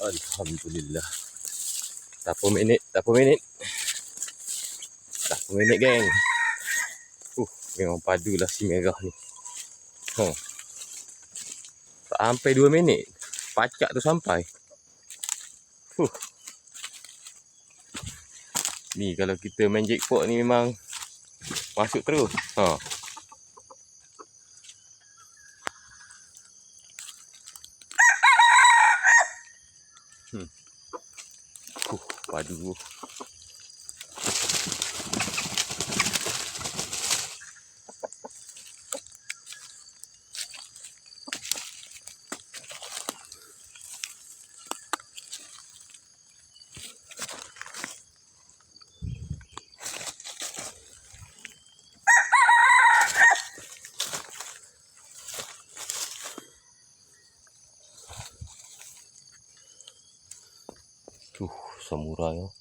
Alhamdulillah. Tak apa minit, tak apa minit. Tak apa minit geng. Uh, memang padu lah si merah ni. Ha. Tak sampai dua minit. Pacak tu sampai. Huh. Ni kalau kita main jackpot ni memang masuk terus. Ha. Hmm. Uh, padu. dwóch samurai.